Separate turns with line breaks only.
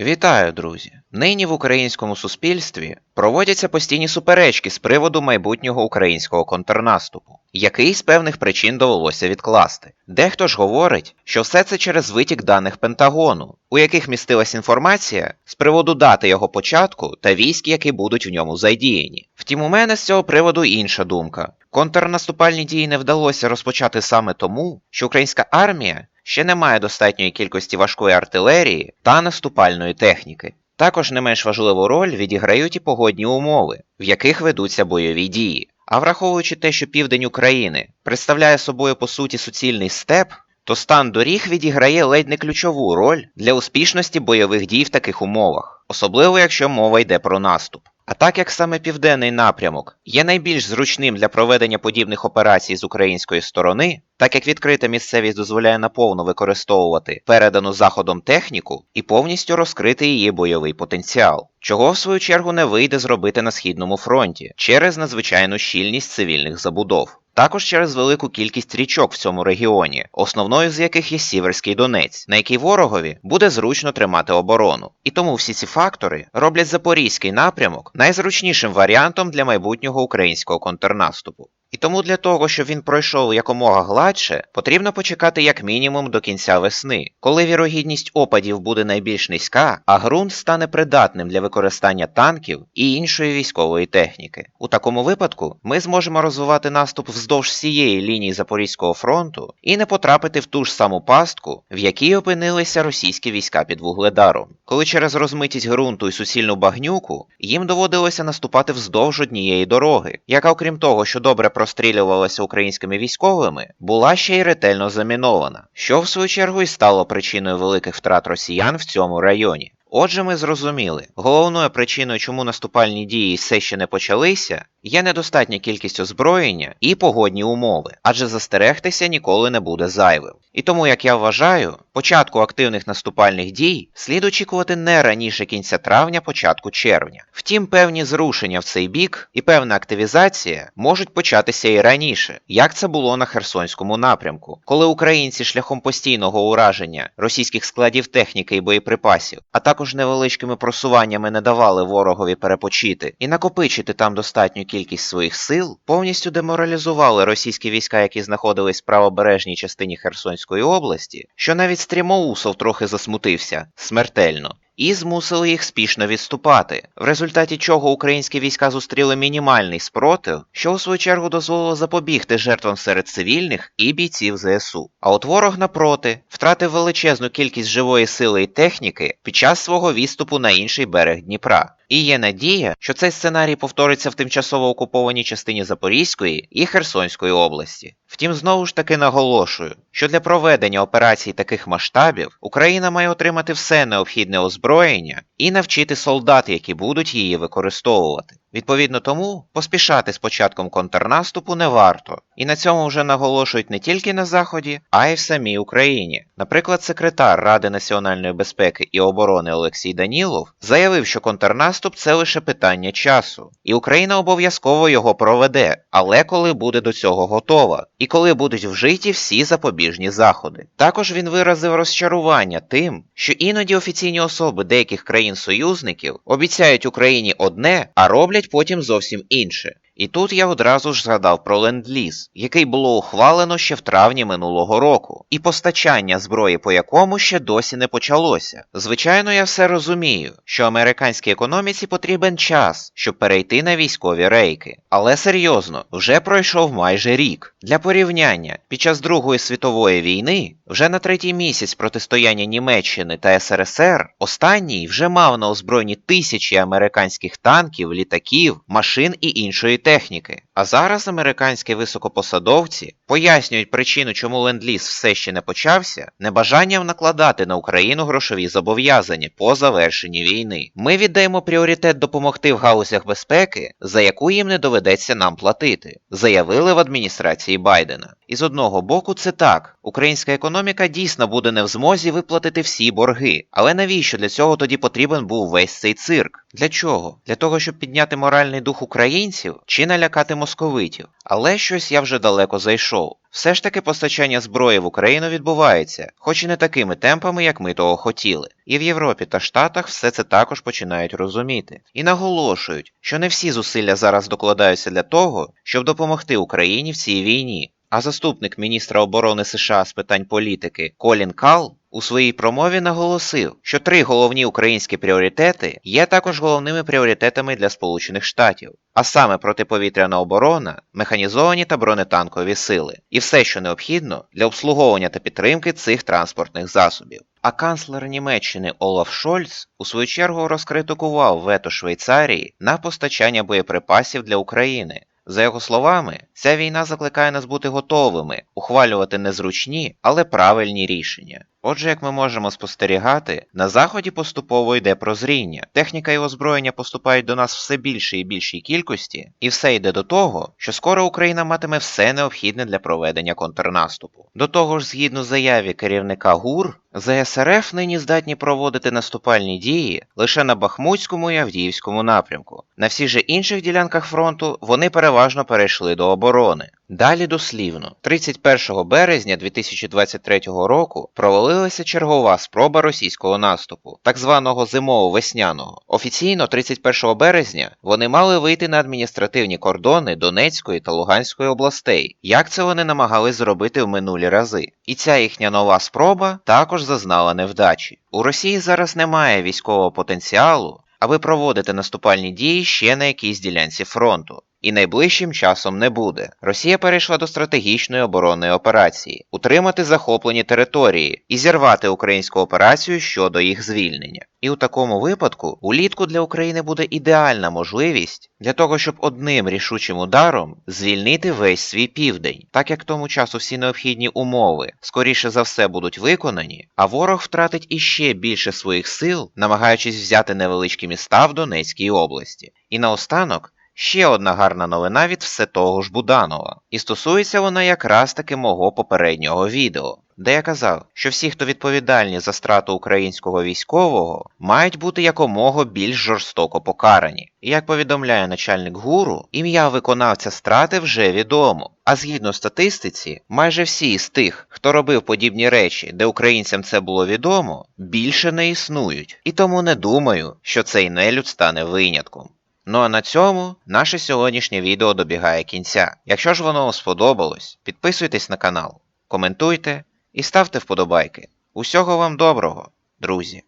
Вітаю, друзі! Нині в українському суспільстві проводяться постійні суперечки з приводу майбутнього українського контрнаступу, який з певних причин довелося відкласти. Dехто ж говорить, що все це через витік даних Пентагону, у яких містилась інформація з приводу дати його початку та військ, які будуть в ньому задіяні. Втім, у мене з цього приводу інша думка. Контрнаступальні дії не вдалося розпочати саме тому, що українська армія ще не має достатньої кількості важкої артилерії та наступальної техніки. Також не менш важливу роль відіграють і погодні умови, в яких ведуться бойові дії. А враховуючи те, що південь України представляє собою по суті суцільний степ, то стан доріг відіграє ледь не ключову роль для успішності бойових дій в таких умовах, особливо якщо мова йде про наступ. А так як саме південний напрямок є найбільш зручним для проведення подібних операцій з української сторони, так як відкрита місцевість дозволяє наповно використовувати передану заходом техніку і повністю розкрити її бойовий потенціал, чого в свою чергу не вийде зробити на східному фронті через надзвичайну щільність цивільних забудов. Також через велику кількість річок в цьому регіоні, основною з яких є Сіверський Донець, на який ворогові буде зручно тримати оборону. І тому всі ці фактори роблять запорізький напрямок найзручнішим варіантом для майбутнього українського контрнаступу. І тому для того, щоб він пройшов якомога гладше, потрібно почекати як мінімум до кінця весни, коли вірогідність опадів буде найбільш низька, а ґрунт стане придатним для використання танків і іншої військової техніки. У такому випадку ми зможемо розвивати наступ вздовж всієї лінії Запорізького фронту і не потрапити в ту ж саму пастку, в якій опинилися російські війська під Вугледаром, коли через розмитість ґрунту і суцільну багнюку їм доводилося наступати вздовж однієї дороги, яка, окрім того, що добре прострілювалася українськими військовими, була ще й ретельно замінована, що в свою чергу і стало причиною великих втрат росіян в цьому районі. Отже, ми зрозуміли, головною причиною, чому наступальні дії все ще не почалися, є недостатня кількість озброєння і погодні умови, адже застерегтися ніколи не буде зайвим. І тому, як я вважаю, початку активних наступальних дій слід очікувати не раніше кінця травня, початку червня. Втім, певні зрушення в цей бік і певна активізація можуть початися і раніше, як це було на Херсонському напрямку, коли українці шляхом постійного ураження російських складів техніки і боєприпасів, а також невеличкими просуваннями не давали ворогові перепочити і накопичити там достатню кількість своїх сил, повністю деморалізували російські війська, які знаходились в правобережній частині Херсонської області, що навіть Стрімоусов трохи засмутився смертельно. І змусили їх спішно відступати, в результаті чого українські війська зустріли мінімальний спротив, що у свою чергу дозволило запобігти жертвам серед цивільних і бійців ЗСУ. А от ворог напроти втратив величезну кількість живої сили і техніки під час свого відступу на інший берег Дніпра. І є надія, що цей сценарій повториться в тимчасово окупованій частині Запорізької і Херсонської області. Втім, знову ж таки наголошую, що для проведення операцій таких масштабів Україна має отримати все необхідне озброєння і навчити солдат, які будуть її використовувати. Відповідно тому, поспішати з початком контрнаступу не варто, і на цьому вже наголошують не тільки на Заході, а й в самій Україні. Наприклад, секретар Ради національної безпеки і оборони Олексій Данілов заявив, що контрнаступ це лише питання часу, і Україна обов'язково його проведе, але коли буде до цього готова, і коли будуть вжиті всі запобіжні заходи. Також він виразив розчарування тим, що іноді офіційні особи деяких країн-союзників обіцяють Україні одне, а роблять потім зовсім інше. І тут я одразу ж згадав про ленд-ліз, який було ухвалено ще в травні минулого року, і постачання зброї по якому ще досі не почалося. Звичайно, я все розумію, що американській економіці потрібен час, щоб перейти на військові рейки. Але серйозно, вже пройшов майже рік. Для порівняння, під час Другої світової війни, вже на третій місяць протистояння Німеччини та СРСР, останній вже мав на озброєнні тисячі американських танків, літаків, машин і іншої техніки. А зараз американські високопосадовці пояснюють причину, чому ленд-ліз все ще не почався, небажанням накладати на Україну грошові зобов'язання по завершенні війни. Ми віддаємо пріоритет допомогти в галузях безпеки, за яку їм не доведеться нам платити, заявили в адміністрації Байдена. І з одного боку, це так. Українська економіка дійсно буде не в змозі виплатити всі борги. Але навіщо для цього тоді потрібен був весь цей цирк? Для чого? Для того, щоб підняти моральний дух українців чи налякати московитів. Але щось я вже далеко зайшов. Все ж таки постачання зброї в Україну відбувається, хоч і не такими темпами, як ми того хотіли. І в Європі та Штатах все це також починають розуміти. І наголошують, що не всі зусилля зараз докладаються для того, щоб допомогти Україні в цій війні. А заступник міністра оборони США з питань політики Колін Кал у своїй промові наголосив, що три головні українські пріоритети є також головними пріоритетами для Сполучених Штатів, а саме протиповітряна оборона, механізовані та бронетанкові сили, і все, що необхідно для обслуговування та підтримки цих транспортних засобів. А канцлер Німеччини Олаф Шольц у свою чергу розкритикував вето Швейцарії на постачання боєприпасів для України. За його словами, ця війна закликає нас бути готовими, ухвалювати незручні, але правильні рішення. Отже, як ми можемо спостерігати, на заході поступово йде прозріння. Техніка і озброєння поступають до нас все більше і більшій кількості, і все йде до того, що скоро Україна матиме все необхідне для проведення контрнаступу. До того ж, згідно заяві керівника ГУР, ЗСРФ нині здатні проводити наступальні дії лише на Бахмутському і Авдіївському напрямку. На всіх же інших ділянках фронту вони переважно перейшли до оборони. Далі дослівно, 31 березня 2023 року провалилася чергова спроба російського наступу, так званого зимово-весняного. Офіційно 31 березня вони мали вийти на адміністративні кордони Донецької та Луганської областей, як це вони намагались зробити в минулі рази. І ця їхня нова спроба також зазнала невдачі. У Росії зараз немає військового потенціалу, аби проводити наступальні дії ще на якійсь ділянці фронту. І найближчим часом не буде. Росія перейшла до стратегічної оборонної операції, утримати захоплені території і зірвати українську операцію щодо їх звільнення. І у такому випадку улітку для України буде ідеальна можливість для того, щоб одним рішучим ударом звільнити весь свій південь, так як тому часу всі необхідні умови скоріше за все будуть виконані, а ворог втратить іще більше своїх сил, намагаючись взяти невеличкі міста в Донецькій області. І наостанок. Ще одна гарна новина від все того ж Буданова. І стосується вона якраз таки мого попереднього відео, де я казав, що всі, хто відповідальні за страту українського військового, мають бути якомога більш жорстоко покарані. І як повідомляє начальник гуру, ім'я виконавця страти вже відомо. А згідно статистиці, майже всі з тих, хто робив подібні речі, де українцям це було відомо, більше не існують. І тому не думаю, що цей нелюд стане винятком. Ну а на цьому наше сьогоднішнє відео добігає кінця. Якщо ж воно вам сподобалось, підписуйтесь на канал, коментуйте і ставте вподобайки. Усього вам доброго, друзі!